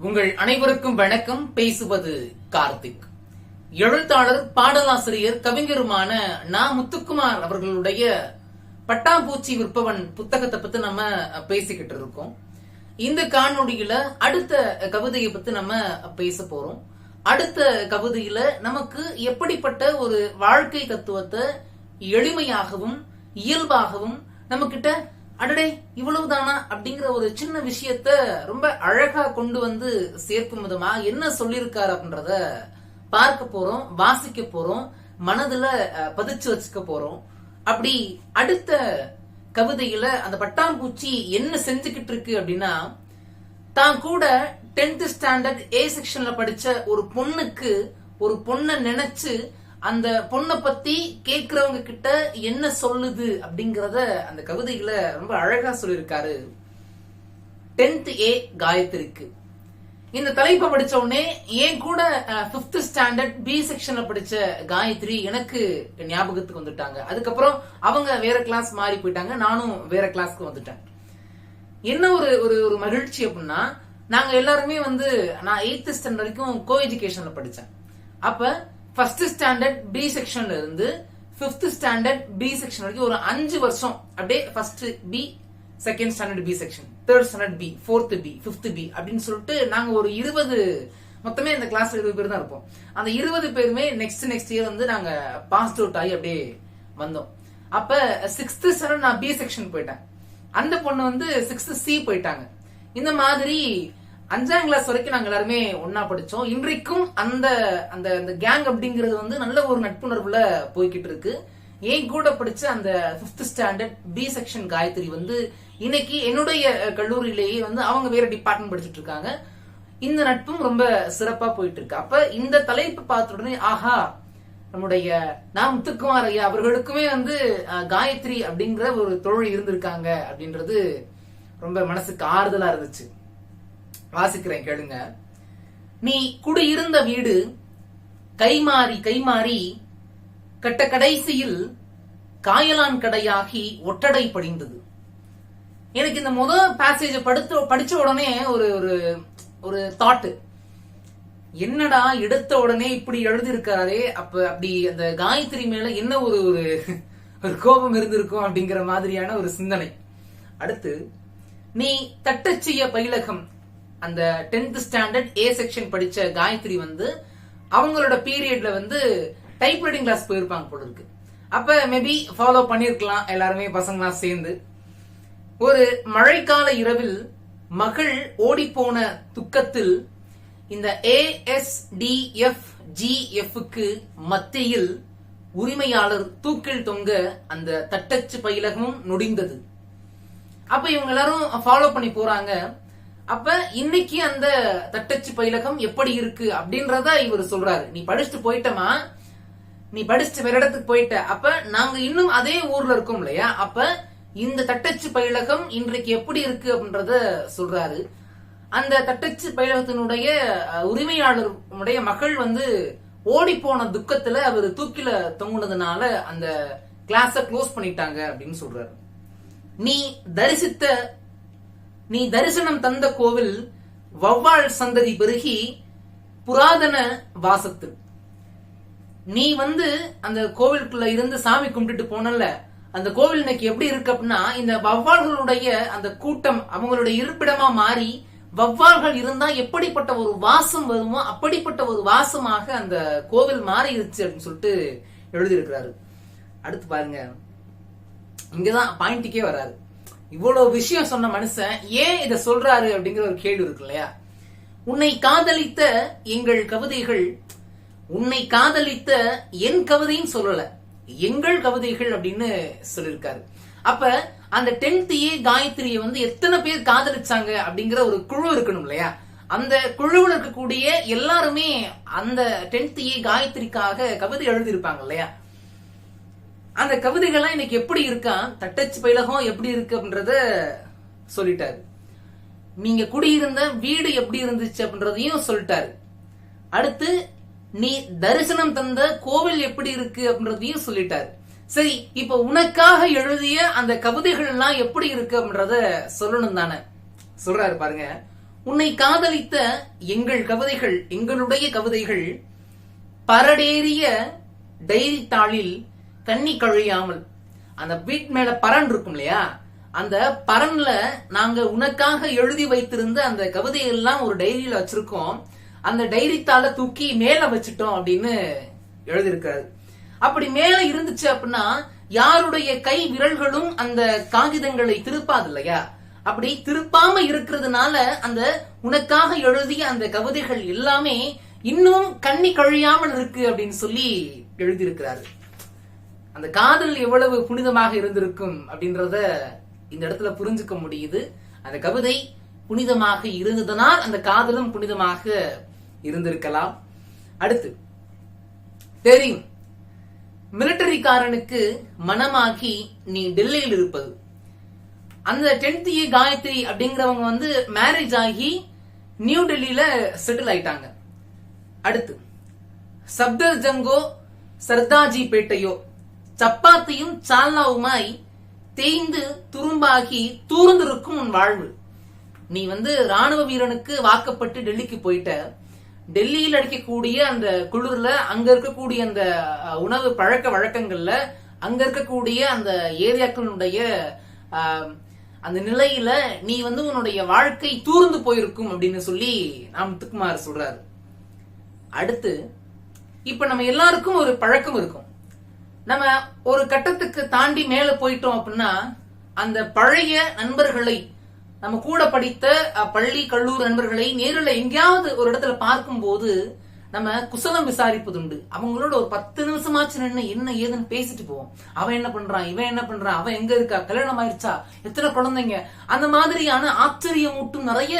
உங்கள் அனைவருக்கும் வணக்கம். பேசுவது கார்த்திக். எழுத்தாளர் பாடலாசிரியர் கவிஞருமான நா. முத்துக்குமார் அவர்களுடைய பட்டாம்பூச்சி விற்பவன் புத்தகத்தை பத்தி நம்ம பேசிக்கிட்டு இருக்கோம். இந்த காணொலியில அடுத்த கவிதையை பத்தி நம்ம பேச போறோம். அடுத்த கவிதையில நமக்கு எப்படிப்பட்ட ஒரு வாழ்க்கை தத்துவத்தை எளிமையாகவும் இயல்பாகவும் நம்ம கிட்ட அடடே இவ்வளவுதானா அப்படிங்கிற ஒரு சின்ன விஷயத்த ரொம்ப அழகா கொண்டு வந்து சேர்க்கும் விதமா என்ன சொல்லியிருக்காரு அப்படின்றத பார்க்க போறோம் வாசிக்க போறோம் மனதுல பதிச்சு வச்சுக்க போறோம். அப்படி அடுத்த கவிதையில அந்த பட்டாம்பூச்சி என்ன செஞ்சுக்கிட்டு இருக்கு அப்படின்னா தான் கூட 10th ஸ்டாண்டர்ட் ஏ செக்ஷன்ல படிச்ச ஒரு பொண்ணுக்கு ஒரு பொண்ணை நினைச்சு அந்த பொண்ணை பத்தி கேக்குறவங்க கிட்ட என்ன சொல்லுது அப்படிங்கறத அந்த கவிதையில ரொம்ப அழகா சொல்லியிருக்காரு. 10th ஏ காயத்ரிக்கு. இந்த தலைப்பை படிச்ச உடனே ஏன் கூட பிப்த் ஸ்டாண்டர்ட் பி செக்ஷன்ல படிச்ச காயத்ரி எனக்கு ஞாபகத்துக்கு வந்துட்டாங்க. அதுக்கப்புறம் அவங்க வேற கிளாஸ் மாறி போயிட்டாங்க. நானும் வேற கிளாஸ்க்கு வந்துட்டேன். என்ன ஒரு ஒரு ஒரு மகிழ்ச்சி அப்படின்னா நாங்க எல்லாருமே வந்து நான் எயித்து ஸ்டாண்டர்ட் வரைக்கும் கோ எஜுகேஷன்ல படிச்சேன். அப்ப ஃபர்ஸ்ட் ஸ்டாண்டர்ட் பி செக்ஷன்ல இருந்து ஃபிஃப்த் ஸ்டாண்டர்ட் பி செக்ஷன் வரைக்கும் ஒரு அஞ்சு வருஷம் அப்படியே first B second standard B section third standard B fourth B fifth B அப்படின்னு சொல்லிட்டு நாங்க ஒரு இருபது மொத்தமே இந்த கிளாஸ்ல இருபது பேர் தான் இருப்போம். அந்த இருபது பேருமே நெக்ஸ்ட் நெக்ஸ்ட் இயர் வந்து நாங்க பாஸ் அவுட் ஆகி அப்படியே வந்தோம். அப்ப சிக்ஸ்த் ஸ்டாண்டர்ட் நான் பி செக்ஷன் போயிட்டேன். அந்த பொண்ணு வந்து சிக்ஸ்த் சி போயிட்டாங்க. இந்த மாதிரி அஞ்சாம் கிளாஸ் வரைக்கும் நாங்க எல்லாருமே ஒன்னா படிச்சோம். இன்றைக்கும் அந்த அந்த அந்த கேங் அப்படிங்கிறது வந்து நல்ல ஒரு நட்புணர்வுல போய்கிட்டு இருக்கு. என் கூட படிச்ச அந்த fifth standard B section Gayathri வந்து இன்னைக்கு என்னுடைய கல்லூரியிலேயே வந்து அவங்க வேற டிபார்ட்மெண்ட் படிச்சிட்டு இருக்காங்க. இந்த நட்பும் ரொம்ப சிறப்பா போயிட்டு இருக்கு. அப்ப இந்த தலைப்பு பார்த்த உடனே ஆஹா நம்முடைய நாம் முத்துக்குமார் ஐயா அவர்களுக்குமே வந்து காயத்ரி அப்படிங்கிற ஒரு தோழி இருந்திருக்காங்க அப்படின்றது ரொம்ப மனசுக்கு ஆறுதலா இருந்துச்சு. வாசிக்கிறேன் கேளுங்க. நீ குடியிருந்த வீடு கைமாறி கைமாறி கட்ட கடைசியில் காயலான் கடையாகி ஒட்டடை படிந்தது. எனக்கு இந்த முதல் பேசேஜ படுத்த படிச்ச உடனே ஒரு ஒரு ஒரு தாட்டு என்னடா எடுத்த உடனே இப்படி எழுதியிருக்காரே? அப்ப அப்படி அந்த காயத்ரி மேல என்ன ஒரு ஒரு ஒரு கோபம் இருந்திருக்கும் அப்படிங்கிற மாதிரியான ஒரு சிந்தனை. அடுத்து நீ தட்டச்சிய பயிலகம் அந்த 10th ஸ்டாண்டர்ட் ஏ செக்ஷன் படிச்ச காயத்ரி வந்து அவங்களோட பீரியட்ல வந்து டைப்ரைட்டிங் கிளாஸ் போயிருப்பாங்க போல இருக்கு அப்ப மேபி ஃபாலோ பண்ணிருக்கலாம் எல்லாருமே பசங்களாம் சேர்ந்து. ஒரு மழைக்கால இரவில் மகள் ஓடிப்போன துக்கத்தில் இந்த ஏஎஸ்டிஎஃப் ஜிஎஃப்க்கு மத்தியில் உரிமையாளர் தூக்கில் தொங்க அந்த தட்டச்சு பயிலகமும் நொடிந்தது. அப்ப இவங்க எல்லாரும் ஃபாலோ பண்ணி போறாங்க. அப்ப இன்னைக்கு அந்த தட்டச்சு பயிலகம் எப்படி இருக்கு அப்படின்றத இவர் சொல்றாரு. நீ படிச்சுட்டு போயிட்டமா? நீ படிச்சுட்டு வேற இடத்துக்கு போயிட்ட. அப்ப நாங்க இன்னும் அதே ஊர்ல இருக்கோம் இல்லையா? அப்ப இந்த தட்டச்சு பயிலகம் இன்றைக்கு எப்படி இருக்கு அப்படின்றத சொல்றாரு. அந்த தட்டச்சு பயிலகத்தினுடைய அஹ், உரிமையாளருடைய மகள் வந்து ஓடி போன துக்கத்துல அவர் தூக்கில தொங்குனதுனால அந்த கிளாஸ க்ளோஸ் பண்ணிட்டாங்க அப்படின்னு சொல்றாரு. நீ தரிசித்த நீ தரிசனம் தந்த கோவில் வவ்வாள் சந்ததி பெருகி புராதன வாசத்து. நீ வந்து அந்த கோவிலுக்குள்ள இருந்து சாமி கும்பிட்டுட்டு போனல அந்த கோவில் இன்னைக்கு எப்படி இருக்கு அப்படின்னா இந்த வவ்வால்களுடைய அந்த கூட்டம் அவங்களுடைய இருப்பிடமா மாறி வவ்வால்கள் இருந்தா எப்படிப்பட்ட ஒரு வாசம் வருமோ அப்படிப்பட்ட ஒரு வாசமாக அந்த கோவில் மாறிடுச்சு அப்படின்னு சொல்லிட்டு எழுதியிருக்கிறாரு. அடுத்து பாருங்க. இங்கதான் பாயிண்ட்டுக்கே வராது. இவ்வளவு விஷயம் சொன்ன மனுஷன் ஏன் இதை சொல்றாரு அப்படிங்கிற ஒரு கேள்வி இருக்கு இல்லையா? உன்னை காதலித்த எங்கள் கவிதைகள் உன்னை காதலித்த என் கவிதையும் சொல்லல. எங்கள் கவிதைகள் அப்படின்னு சொல்லியிருக்காரு. அப்ப அந்த டென்த் ஏ காயத்ரியை வந்து எத்தனை பேர் காதலிச்சாங்க அப்படிங்கிற ஒரு குழு இருக்கணும் இல்லையா? அந்த குழுவில் இருக்கக்கூடிய எல்லாருமே அந்த டென்த் ஏ காயத்ரிக்காக கவிதை எழுதியிருப்பாங்க இல்லையா? அந்த கவிதைகள்லாம் இன்னைக்கு எப்படி இருக்கா? தட்டச்சு பயிலகம் எப்படி இருக்கு அப்படின்றத சொல்லிட்டாரு. நீங்க குடியிருந்த வீடு எப்படி இருந்துச்சு அப்படின்றதையும் சொல்லிட்டாரு. அடுத்து நீ தரிசனம் தந்த கோவில் எப்படி இருக்கு அப்படின்றதையும் சொல்லிட்டாரு. சரி இப்ப உனக்காக எழுதிய அந்த கவிதைகள்லாம் எப்படி இருக்கு அப்படின்றத சொல்லணும் தானே? சொல்றாரு பாருங்க. உன்னை காதலித்த எங்கள் கவிதைகள் எங்களுடைய கவிதைகள் பரடேறிய டைரி தாளில் கண்ணி கழியாமல். அந்த வீட் மேல பரன் இருக்கும் இல்லையா? அந்த பரன்ல நாங்க உனக்காக எழுதி வைத்திருந்த அந்த கவிதையெல்லாம் ஒரு டைரியில வச்சிருக்கோம். அந்த டைரி தூக்கி மேல வச்சுட்டோம் அப்படின்னு எழுதியிருக்காரு. அப்படி மேல இருந்துச்சு அப்படின்னா யாருடைய கை விரல்களும் அந்த காகிதங்களை திருப்பாது இல்லையா? அப்படி திருப்பாம இருக்கிறதுனால அந்த உனக்காக எழுதிய அந்த கவிதைகள் எல்லாமே இன்னும் கண்ணி கழியாமல் இருக்கு அப்படின்னு சொல்லி எழுதியிருக்கிறாரு. அந்த காதல் எவ்வளவு புனிதமாக இருந்திருக்கும் அப்படின்றத இந்த இடத்துல புரிஞ்சுக்க முடியுது. அந்த கவிதை புனிதமாக இருந்ததனால் அந்த காதலும் புனிதமாக இருந்திருக்கலாம். அடுத்து தெரியும். மிலிட்டரிக்காரனுக்கு மனமாகி நீ டெல்லியில் இருப்பது. அந்த டென்த் ஏ காயத்ரி அப்படிங்கிறவங்க வந்து மேரேஜ் ஆகி நியூ டெல்லியில செட்டில் ஆயிட்டாங்க. அடுத்து சப்தர் ஜங்கோ சர்தாஜி பேட்டையோ சப்பாத்தியும் சால்னாவுமாய் தேய்ந்து துரும்பாகி தூர்ந்திருக்கும் உன் வாழ்வு. நீ வந்து ராணுவ வீரனுக்கு வாக்கப்பட்டு டெல்லிக்கு போயிட்ட. டெல்லியில் அடிக்கக்கூடிய அந்த குளிர்ல அங்க இருக்கக்கூடிய அந்த உணவு பழக்க வழக்கங்கள்ல அங்க இருக்கக்கூடிய அந்த ஏரியாக்களுடைய அந்த நிலையில நீ வந்து உன்னுடைய வாழ்க்கை தூர்ந்து போயிருக்கும் அப்படின்னு சொல்லி நாம் முத்துக்குமார் சொல்றாரு. அடுத்து இப்ப நம்ம எல்லாருக்கும் ஒரு பழக்கம் இருக்கும். நம்ம ஒரு கட்டத்துக்கு தாண்டி மேல போயிட்டோம் அப்படின்னா அந்த பழைய நண்பர்களை நம்ம கூட படித்த அஹ், பள்ளி கல்லூரி நண்பர்களை நேரில் எங்கேயாவது ஒரு இடத்துல பார்க்கும்போது நம்ம குசலம் விசாரிப்பதுண்டு. அவங்களோட ஒரு பத்து நிமிஷமாச்சு நின்று என்ன ஏதுன்னு பேசிட்டு போவோம். அவன் என்ன பண்றான்? இவன் என்ன பண்றான்? அவன் எங்க இருக்கா? கல்யாணம் ஆயிருச்சா? எத்தனை குழந்தைங்க? அந்த மாதிரியான ஆச்சரியமூட்டும் நிறைய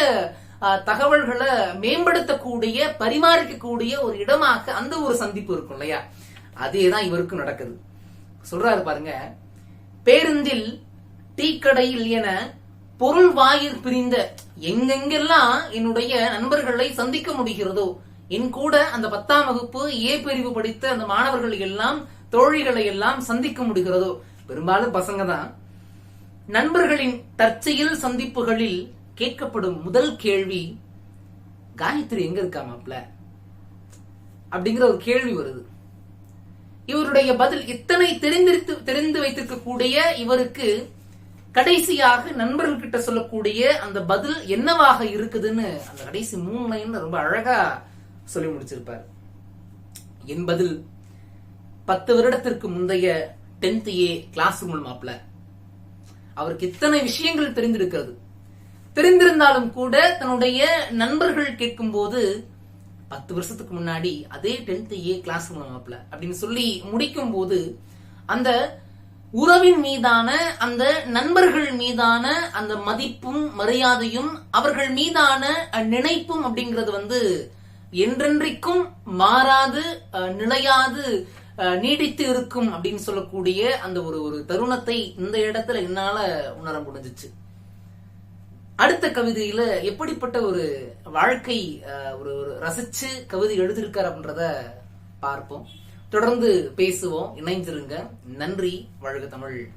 அஹ், தகவல்களை மேம்படுத்தக்கூடிய பரிமாறிக்கக்கூடிய ஒரு இடமாக அந்த ஒரு சந்திப்பு இருக்கும் இல்லையா? அதேதான் இவருக்கும் நடக்குது. சொல்றாரு பாருங்க பேருந்தில் டீ கடையில் என பொருள் வாயில் பிரிந்த எங்கெங்கெல்லாம் என்னுடைய நண்பர்களை சந்திக்க முடிகிறதோ என் கூட அந்த பத்தாம் வகுப்பு ஏ பிரிவு படித்த அந்த மாணவர்கள் எல்லாம் தோழிகளை எல்லாம் சந்திக்க முடிகிறதோ பெரும்பாலும் பசங்க தான் நண்பர்களின் தற்செயல் சந்திப்புகளில் கேட்கப்படும் முதல் கேள்வி காயத்ரி எங்க இருக்கா மாப்ள? அப்படிங்கிற ஒரு கேள்வி வருது. இவருடைய பதில் இத்தனை தெரிந்திருத்து தெரிந்து வைத்திருக்கக்கூடிய இவருக்கு கடைசியாக நண்பர்கள் கிட்ட சொல்லக்கூடிய அந்த பதில் என்னவாக இருக்குதுன்னு அந்த கடைசி மூணு லைன்ல ரொம்ப அழகா சொல்லி முடிச்சிருப்பார். என் பதில் பத்து வருடத்திற்கு முந்தைய டென்த் ஏ கிளாஸ் ரூம் மாப்பிள அவருக்கு இத்தனை விஷயங்கள் தெரிந்திருக்கிறது. தெரிந்திருந்தாலும் கூட தன்னுடைய நண்பர்கள் கேட்கும்போது பத்து வருஷத்துக்கு முன்னாடி அதே டென்த் ஏ கிளாஸ் மாப்பிள அப்படின்னு சொல்லி முடிக்கும் போது அந்த உறவின் மீதான அந்த நண்பர்கள் மீதான அந்த மதிப்பும் மரியாதையும் அவர்கள் மீதான நினைப்பும் அப்படிங்கிறது வந்து என்றென்றைக்கும் மாறாது அஹ், நிலையாது அஹ், நீடித்து இருக்கும் அப்படின்னு சொல்லக்கூடிய அந்த ஒரு ஒரு தருணத்தை இந்த இடத்துல என்னால உணர முடிஞ்சிச்சு. அடுத்த கவிதையில எப்படிப்பட்ட ஒரு வாழ்க்கை ஒரு ஒரு ரசிச்சு கவிதை எழுதியிருக்கார் அப்படின்றத பார்ப்போம். தொடர்ந்து பேசுவோம். இணைஞ்சிருங்க நன்றி. வாழ்க தமிழ்.